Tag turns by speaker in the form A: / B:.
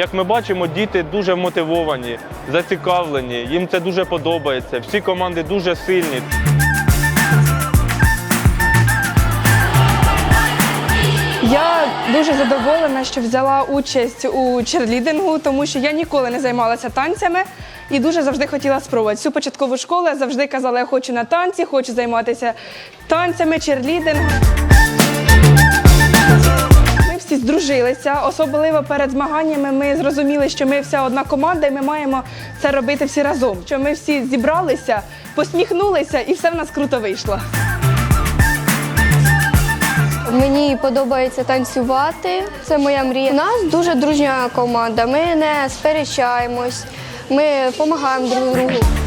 A: Як ми бачимо, діти дуже мотивовані, зацікавлені, їм це дуже подобається. Всі команди дуже сильні.
B: Я дуже задоволена, що взяла участь у черлідингу, тому що я ніколи не займалася танцями і дуже завжди хотіла спробувати. Всю початкову школу я завжди казала, я хочу на танці, хочу займатися танцями, черлідингом. Здружилися, особливо перед змаганнями. Ми зрозуміли, що ми вся одна команда, і ми маємо це робити всі разом. Що ми всі зібралися, посміхнулися, і все в нас круто вийшло.
C: Мені подобається танцювати. Це моя мрія. У нас дуже дружня команда. Ми не сперечаємось, ми допомагаємо друг другу.